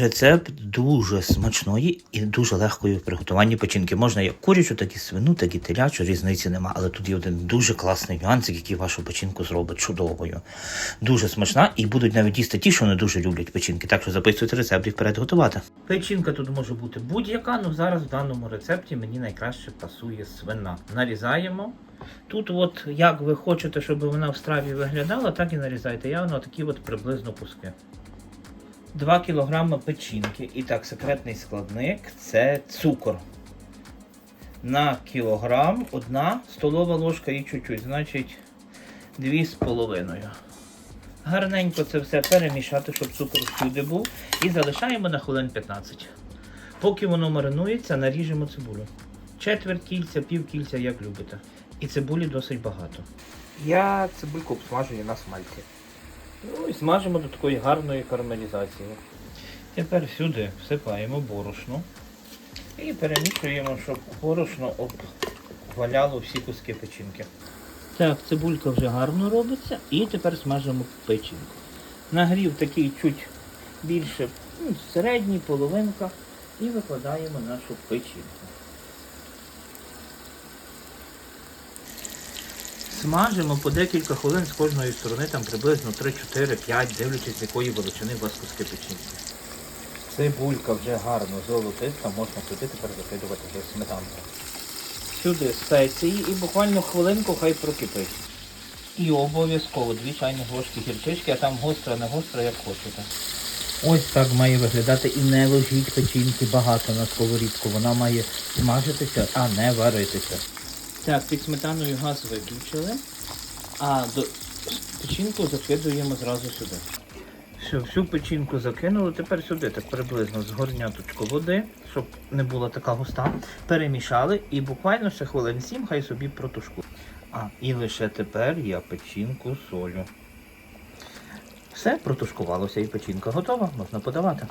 Рецепт дуже смачної і дуже легкої в приготуванні печінки. Можна як курячу, так і свину, так і телячу, різниці нема. Але тут є один дуже класний нюансик, який вашу печінку зробить чудовою. Дуже смачна і будуть навіть їсти ті, що не дуже люблять печінки. Так що записуйте рецепт і вперед готувати. Печінка тут може бути будь-яка, але зараз в даному рецепті мені найкраще пасує свина. Нарізаємо. Тут, от як ви хочете, щоб вона в страві виглядала, так і нарізайте. Я на такі от приблизно куски. 2 кг печінки. І так, секретний складник це цукор. На кілограм одна столова ложка і чуть-чуть, значить 2,5. Гарненько це все перемішати, щоб цукор всюди був. І залишаємо на хвилин 15. Поки воно маринується, наріжемо цибулю. Четверть кільця, пів кільця, як любите. І цибулі досить багато. Я цибульку обсмажую на смальті. Ну і смажимо до такої гарної карамелізації. Тепер сюди всипаємо борошно і перемішуємо, щоб борошно обваляло всі куски печінки. Так, цибулька вже гарно робиться і тепер смажимо печінку. Нагрів такий чуть більше, ну, середній, половинка, і викладаємо нашу печінку. Смажимо по декілька хвилин з кожної сторони, там приблизно 3, 4, 5, дивлячись, з якої величини у вас куски печінки. Цибулька вже гарно золотиста, можна сюди тепер закидувати вже сметанку. Сюди спеції і буквально хвилинку хай прокипить. І обов'язково 2 чайні ложки гірчички, а там гостра, не гостра, як хочете. Ось так має виглядати і не ложіть печінки багато на сковорідку. Вона має смажитися, а не варитися. Так, під сметаною газ виключили, а до печінку закидуємо зразу сюди. Все, всю печінку закинули, тепер сюди так приблизно з горняточку води, щоб не була така густа. Перемішали і буквально ще хвилин 7 хай собі протушку. А, і лише тепер я печінку солю. Все, протушкувалося і печінка готова, можна подавати.